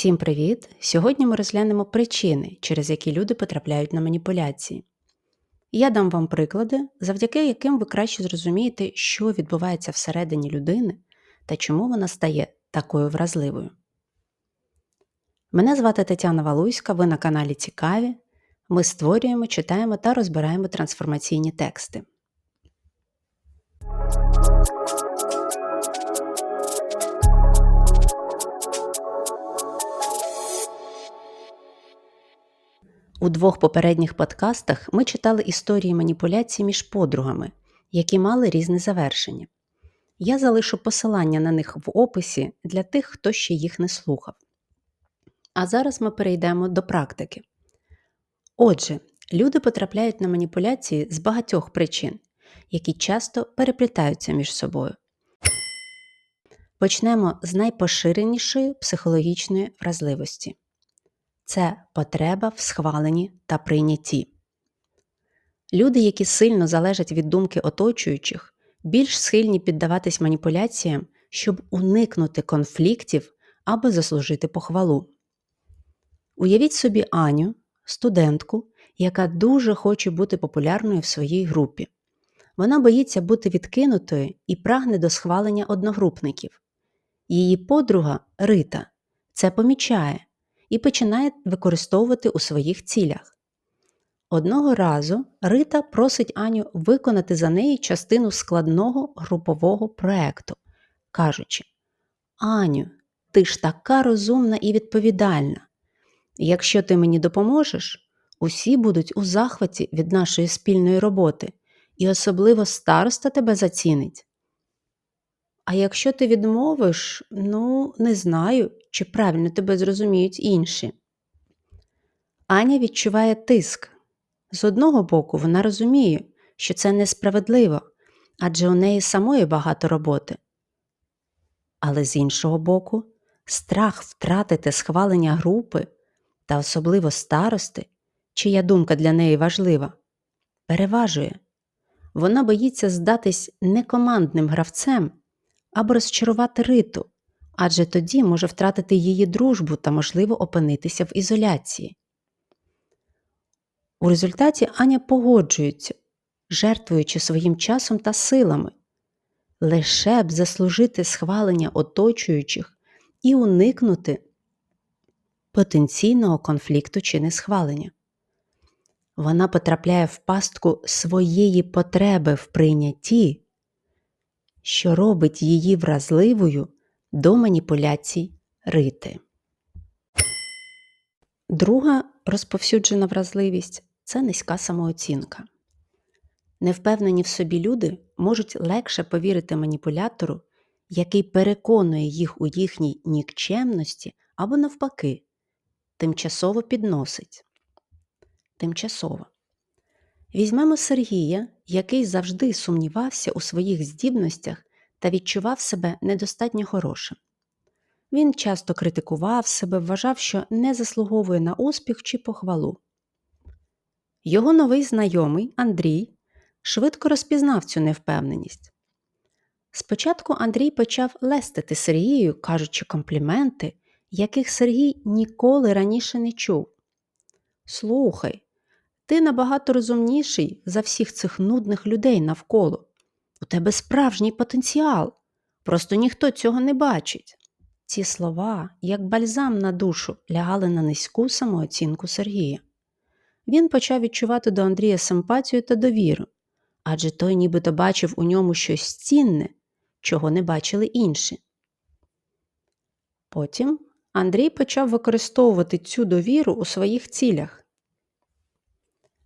Всім привіт! Сьогодні ми розглянемо причини, через які люди потрапляють на маніпуляції. Я дам вам приклади, завдяки яким ви краще зрозумієте, що відбувається всередині людини та чому вона стає такою вразливою. Мене звати Тетяна Валуйська, ви на каналі Цікаві. Ми створюємо, читаємо та розбираємо трансформаційні тексти. У двох попередніх подкастах ми читали історії маніпуляцій між подругами, які мали різне завершення. Я залишу посилання на них в описі для тих, хто ще їх не слухав. А зараз ми перейдемо до практики. Отже, люди потрапляють на маніпуляції з багатьох причин, які часто переплітаються між собою. Почнемо з найпоширенішої психологічної вразливості це потреба в схваленні та прийнятті. Люди, які сильно залежать від думки оточуючих, більш схильні піддаватись маніпуляціям, щоб уникнути конфліктів або заслужити похвалу. Уявіть собі Аню, студентку, яка дуже хоче бути популярною в своїй групі. Вона боїться бути відкинутою і прагне до схвалення одногрупників. Її подруга Рита це помічає і починає використовувати у своїх цілях. Одного разу Рита просить Аню виконати за неї частину складного групового проекту, кажучи: Аню, ти ж така розумна і відповідальна. Якщо ти мені допоможеш, усі будуть у захваті від нашої спільної роботи, і особливо староста тебе зацінить. А якщо ти відмовиш, ну, не знаю, чи правильно тебе зрозуміють інші. Аня відчуває тиск. З одного боку, вона розуміє, що це несправедливо, адже у неї самої багато роботи. Але з іншого боку, страх втратити схвалення групи та особливо старости, чия думка для неї важлива, переважує. Вона боїться здатись некомандним гравцем або розчарувати риту, адже тоді може втратити її дружбу та, можливо, опинитися в ізоляції. У результаті Аня погоджується, жертвуючи своїм часом та силами, лише б заслужити схвалення оточуючих і уникнути потенційного конфлікту чи несхвалення. Вона потрапляє в пастку своєї потреби в прийнятті, що робить її вразливою до маніпуляцій рити. Друга розповсюджена вразливість це низька самооцінка. Невпевнені в собі люди можуть легше повірити маніпулятору, який переконує їх у їхній нікчемності або, навпаки, тимчасово підносить. Тимчасово. Візьмемо Сергія, який завжди сумнівався у своїх здібностях та відчував себе недостатньо хорошим. Він часто критикував себе, вважав, що не заслуговує на успіх чи похвалу. Його новий знайомий Андрій швидко розпізнав цю невпевненість. Спочатку Андрій почав лестити Сергію, кажучи компліменти, яких Сергій ніколи раніше не чув. Слухай, ти набагато розумніший за всіх цих нудних людей навколо. У тебе справжній потенціал, просто ніхто цього не бачить. Ці слова, як бальзам на душу, лягали на низьку самооцінку Сергія. Він почав відчувати до Андрія симпатію та довіру, адже той нібито бачив у ньому щось цінне, чого не бачили інші. Потім Андрій почав використовувати цю довіру у своїх цілях.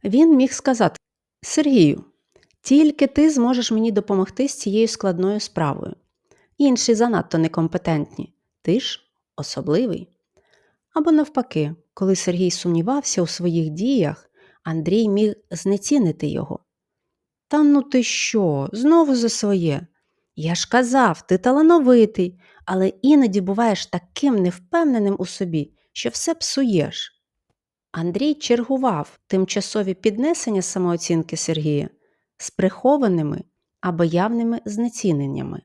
Він міг сказати Сергію, тільки ти зможеш мені допомогти з цією складною справою. Інші занадто некомпетентні, ти ж особливий. Або навпаки, коли Сергій сумнівався у своїх діях, Андрій міг знецінити його. Та ну ти що, знову за своє? Я ж казав, ти талановитий, але іноді буваєш таким невпевненим у собі, що все псуєш. Андрій чергував тимчасові піднесення самооцінки Сергія з прихованими або явними знеціненнями.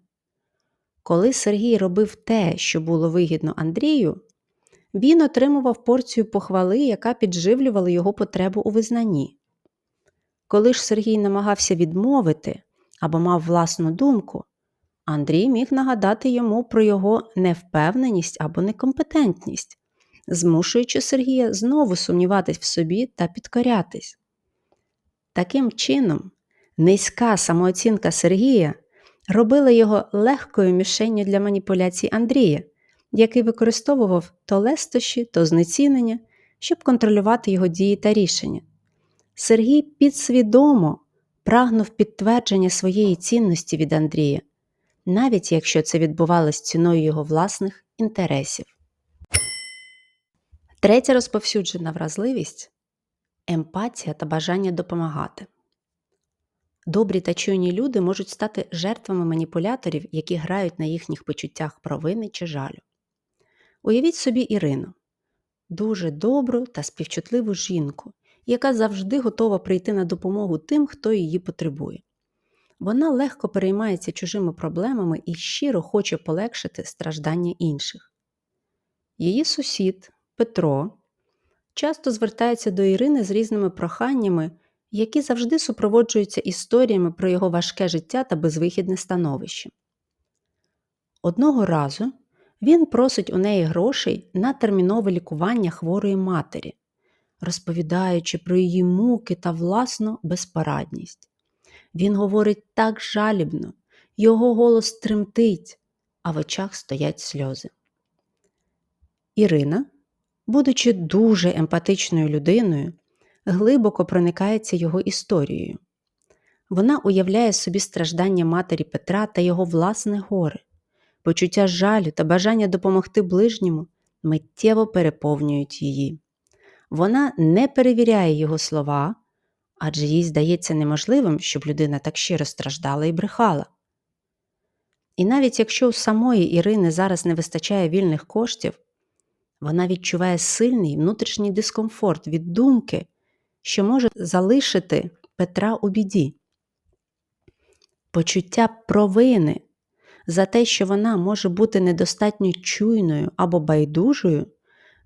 Коли Сергій робив те, що було вигідно Андрію, він отримував порцію похвали, яка підживлювала його потребу у визнанні. Коли ж Сергій намагався відмовити або мав власну думку, Андрій міг нагадати йому про його невпевненість або некомпетентність, змушуючи Сергія знову сумніватись в собі та підкорятись. Таким чином, низька самооцінка Сергія робила його легкою мішенню для маніпуляцій Андрія, який використовував то лестощі, то знецінення, щоб контролювати його дії та рішення. Сергій підсвідомо прагнув підтвердження своєї цінності від Андрія, навіть якщо це відбувалось ціною його власних інтересів. Третя розповсюджена вразливість емпатія та бажання допомагати. Добрі та чуйні люди можуть стати жертвами маніпуляторів, які грають на їхніх почуттях провини чи жалю. Уявіть собі Ірину, дуже добру та співчутливу жінку, яка завжди готова прийти на допомогу тим, хто її потребує. Вона легко переймається чужими проблемами і щиро хоче полегшити страждання інших. Її сусід Петро часто звертається до Ірини з різними проханнями, які завжди супроводжуються історіями про його важке життя та безвихідне становище. Одного разу він просить у неї грошей на термінове лікування хворої матері, розповідаючи про її муки та власну безпорадність. Він говорить так жалібно, його голос тремтить, а в очах стоять сльози. Ірина, будучи дуже емпатичною людиною, глибоко проникається його історією. Вона уявляє собі страждання матері Петра та його власне горе, почуття жалю та бажання допомогти ближньому миттєво переповнюють її. Вона не перевіряє його слова, адже їй здається неможливим, щоб людина так щиро страждала і брехала. І навіть якщо у самої Ірини зараз не вистачає вільних коштів, вона відчуває сильний внутрішній дискомфорт від думки, що може залишити Петра у біді. Почуття провини за те, що вона може бути недостатньо чуйною або байдужою,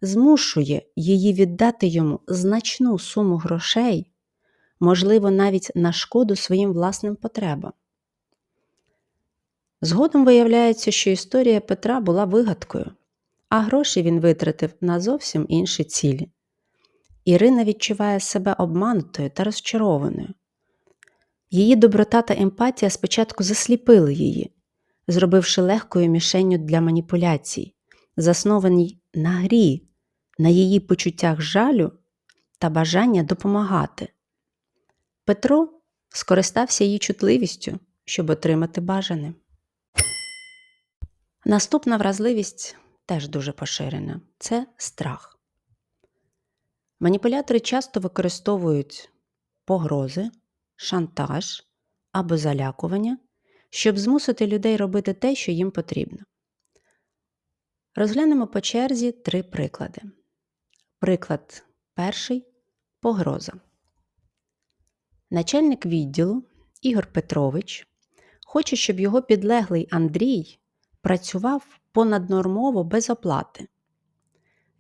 змушує її віддати йому значну суму грошей, можливо, навіть на шкоду своїм власним потребам. Згодом виявляється, що історія Петра була вигадкою, а гроші він витратив на зовсім інші цілі. Ірина відчуває себе обманутою та розчарованою. Її доброта та емпатія спочатку засліпили її, зробивши легкою мішенню для маніпуляцій, заснованій на грі, на її почуттях жалю та бажання допомагати. Петро скористався її чутливістю, щоб отримати бажане. Наступна вразливість теж дуже поширена це страх. Маніпулятори часто використовують погрози, шантаж або залякування, щоб змусити людей робити те, що їм потрібно. Розглянемо по черзі три приклади. Приклад перший погроза. Начальник відділу Ігор Петрович хоче, щоб його підлеглий Андрій працював понаднормово без оплати.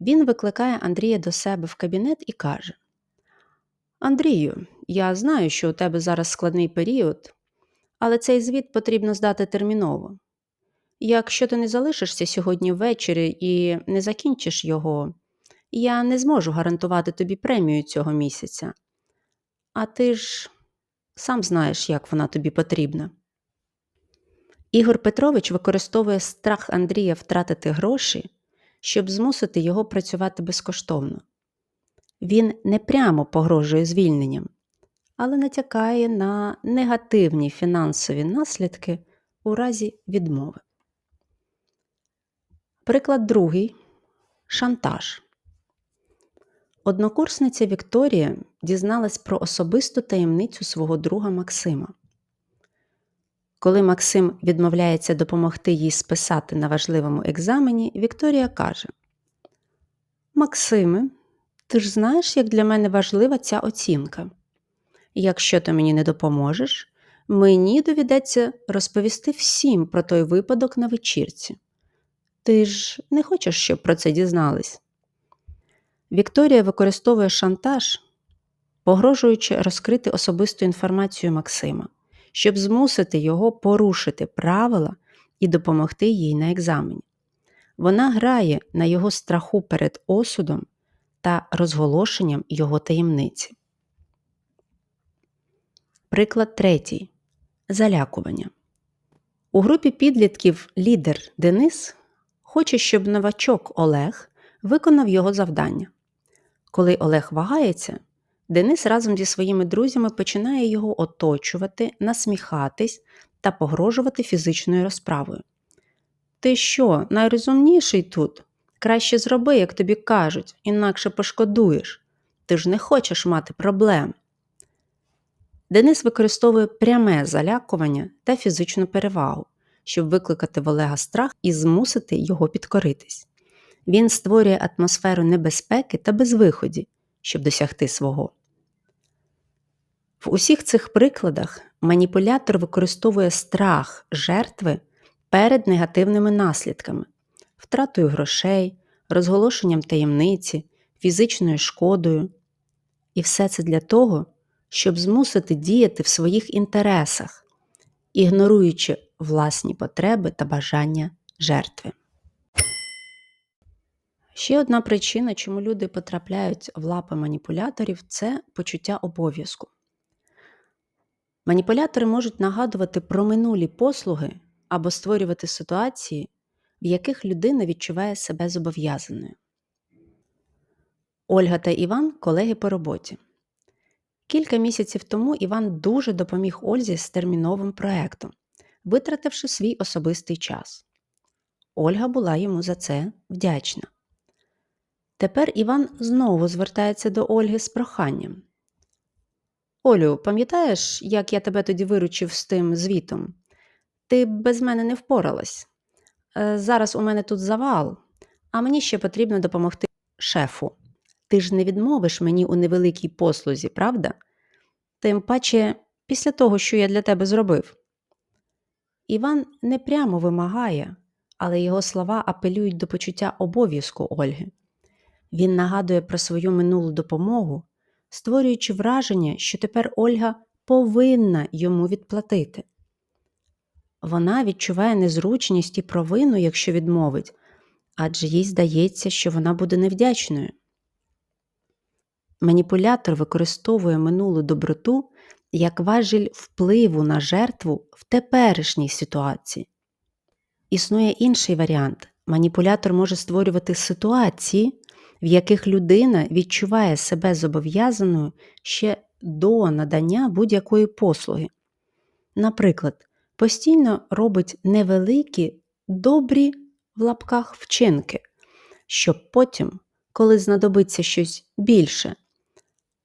Він викликає Андрія до себе в кабінет і каже: Андрію, я знаю, що у тебе зараз складний період, але цей звіт потрібно здати терміново. Якщо ти не залишишся сьогодні ввечері і не закінчиш його, я не зможу гарантувати тобі премію цього місяця. А ти ж сам знаєш, як вона тобі потрібна. Ігор Петрович використовує страх Андрія втратити гроші, щоб змусити його працювати безкоштовно. Він не прямо погрожує звільненням, але натякає на негативні фінансові наслідки у разі відмови. Приклад другий шантаж. Однокурсниця Вікторія дізналась про особисту таємницю свого друга Максима. Коли Максим відмовляється допомогти їй списати на важливому екзамені, Вікторія каже: Максиме, ти ж знаєш, як для мене важлива ця оцінка. Якщо ти мені не допоможеш, мені доведеться розповісти всім про той випадок на вечірці. Ти ж не хочеш, щоб про це дізнались? Вікторія використовує шантаж, погрожуючи розкрити особисту інформацію Максима, щоб змусити його порушити правила і допомогти їй на екзамені. Вона грає на його страху перед осудом та розголошенням його таємниці. Приклад третій. Залякування. У групі підлітків лідер Денис хоче, щоб новачок Олег виконав його завдання. Коли Олег вагається, Денис разом зі своїми друзями починає його оточувати, насміхатись та погрожувати фізичною розправою. Ти що, найрозумніший тут? Краще зроби, як тобі кажуть, інакше пошкодуєш. Ти ж не хочеш мати проблем. Денис використовує пряме залякування та фізичну перевагу, щоб викликати в Олега страх і змусити його підкоритись. Він створює атмосферу небезпеки та безвиході, щоб досягти свого. В усіх цих прикладах маніпулятор використовує страх жертви перед негативними наслідками, втратою грошей, розголошенням таємниці, фізичною шкодою. І все це для того, щоб змусити діяти в своїх інтересах, ігноруючи власні потреби та бажання жертви. Ще одна причина, чому люди потрапляють в лапи маніпуляторів, це почуття обов'язку. Маніпулятори можуть нагадувати про минулі послуги або створювати ситуації, в яких людина відчуває себе зобов'язаною. Ольга та Іван колеги по роботі. Кілька місяців тому Іван дуже допоміг Ользі з терміновим проектом, витративши свій особистий час. Ольга була йому за це вдячна. Тепер Іван знову звертається до Ольги з проханням. Олю, пам'ятаєш, як я тебе тоді виручив з тим звітом? Ти без мене не впоралась. Е, зараз у мене тут завал, а мені ще потрібно допомогти шефу. Ти ж не відмовиш мені у невеликій послузі, правда? Тим паче після того, що я для тебе зробив. Іван не прямо вимагає, але його слова апелюють до почуття обов'язку Ольги. Він нагадує про свою минулу допомогу, створюючи враження, що тепер Ольга повинна йому відплатити. Вона відчуває незручність і провину, якщо відмовить, адже їй здається, що вона буде невдячною. Маніпулятор використовує минулу доброту як важіль впливу на жертву в теперішній ситуації. Існує інший варіант маніпулятор може створювати ситуації, в яких людина відчуває себе зобов'язаною ще до надання будь-якої послуги. Наприклад, постійно робить невеликі добрі в лапках вчинки, щоб потім, коли знадобиться щось більше,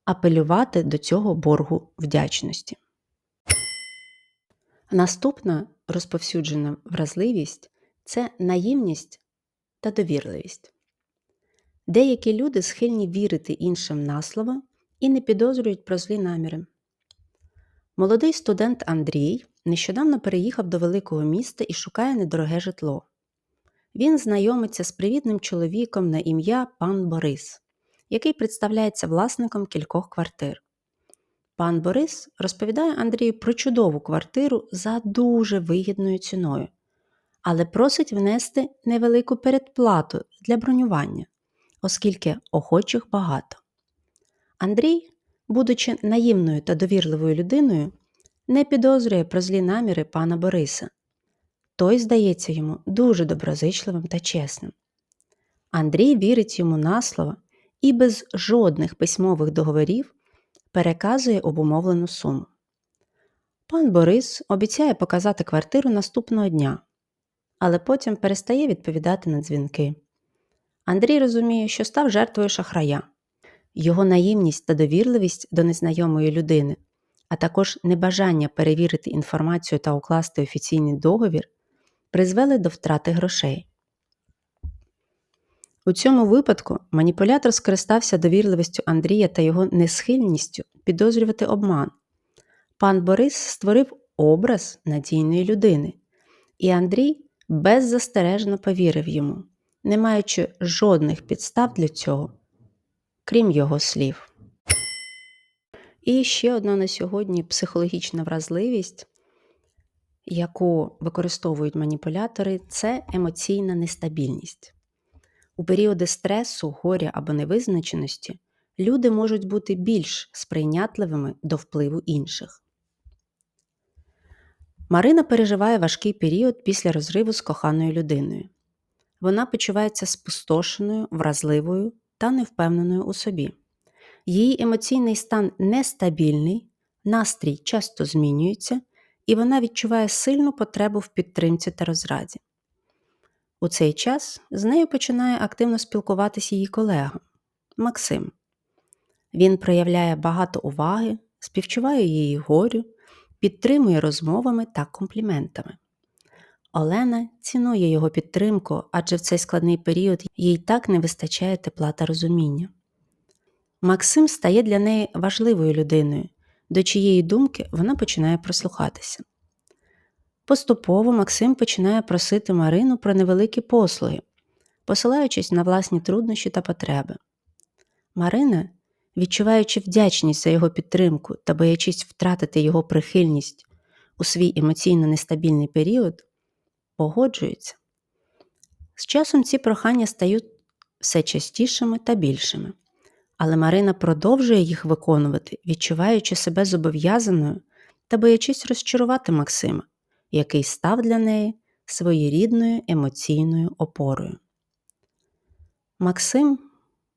апелювати до цього боргу вдячності. Наступна розповсюджена вразливість це наївність та довірливість. Деякі люди схильні вірити іншим на слово і не підозрюють про злі наміри. Молодий студент Андрій нещодавно переїхав до великого міста і шукає недороге житло. Він знайомиться з привітним чоловіком на ім'я пан Борис, який представляється власником кількох квартир. Пан Борис розповідає Андрію про чудову квартиру за дуже вигідною ціною, але просить внести невелику передплату для бронювання, оскільки охочих багато. Андрій, будучи наївною та довірливою людиною, не підозрює про злі наміри пана Бориса. Той здається йому дуже доброзичливим та чесним. Андрій вірить йому на слово і без жодних письмових договорів переказує обумовлену суму. Пан Борис обіцяє показати квартиру наступного дня, але потім перестає відповідати на дзвінки. Андрій розуміє, що став жертвою шахрая. Його наївність та довірливість до незнайомої людини, а також небажання перевірити інформацію та укласти офіційний договір, призвели до втрати грошей. У цьому випадку маніпулятор скористався довірливістю Андрія та його несхильністю підозрювати обман. Пан Борис створив образ надійної людини, і Андрій беззастережно повірив йому, не маючи жодних підстав для цього, крім його слів. І ще одна на сьогодні психологічна вразливість, яку використовують маніпулятори, це емоційна нестабільність. У періоди стресу, горя або невизначеності люди можуть бути більш сприйнятливими до впливу інших. Марина переживає важкий період після розриву з коханою людиною. Вона почувається спустошеною, вразливою та невпевненою у собі. Її емоційний стан нестабільний, настрій часто змінюється, і вона відчуває сильну потребу в підтримці та розраді. У цей час з нею починає активно спілкуватися її колега Максим. Він проявляє багато уваги, співчуває її горю, підтримує розмовами та компліментами. Олена цінує його підтримку, адже в цей складний період їй так не вистачає тепла та розуміння. Максим стає для неї важливою людиною, до чиєї думки вона починає прислухатися. Поступово Максим починає просити Марину про невеликі послуги, посилаючись на власні труднощі та потреби. Марина, відчуваючи вдячність за його підтримку та боячись втратити його прихильність у свій емоційно нестабільний період, погоджується. З часом ці прохання стають все частішими та більшими, але Марина продовжує їх виконувати, відчуваючи себе зобов'язаною та боячись розчарувати Максима, який став для неї своєрідною емоційною опорою. Максим,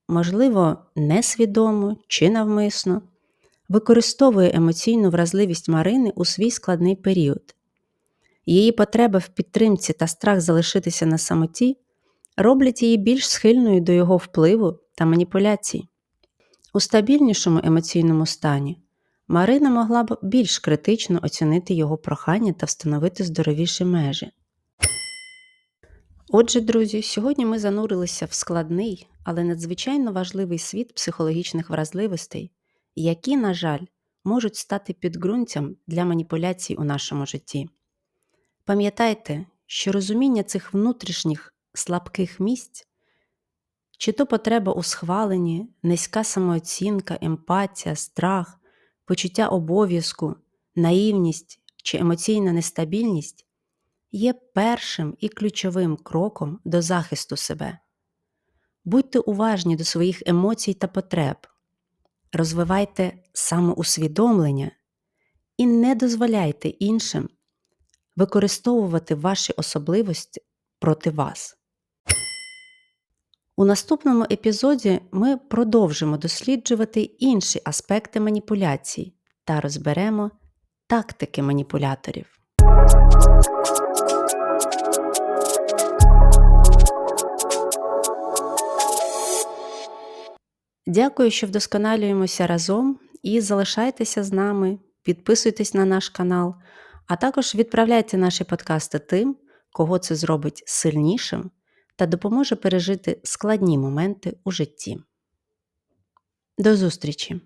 можливо, несвідомо чи навмисно, використовує емоційну вразливість Марини у свій складний період. Її потреба в підтримці та страх залишитися на самоті роблять її більш схильною до його впливу та маніпуляцій. У стабільнішому емоційному стані Марина могла б більш критично оцінити його прохання та встановити здоровіші межі. Отже, друзі, сьогодні ми занурилися в складний, але надзвичайно важливий світ психологічних вразливостей, які, на жаль, можуть стати підґрунтям для маніпуляцій у нашому житті. Пам'ятайте, що розуміння цих внутрішніх слабких місць, чи то потреба у схваленні, низька самооцінка, емпатія, страх, почуття обов'язку, наївність чи емоційна нестабільність є першим і ключовим кроком до захисту себе. Будьте уважні до своїх емоцій та потреб, розвивайте самоусвідомлення і не дозволяйте іншим використовувати ваші особливості проти вас. У наступному епізоді ми продовжимо досліджувати інші аспекти маніпуляцій та розберемо тактики маніпуляторів. Дякую, що вдосконалюємося разом і залишайтеся з нами, підписуйтесь на наш канал, а також відправляйте наші подкасти тим, кого це зробить сильнішим та допоможе пережити складні моменти у житті. До зустрічі!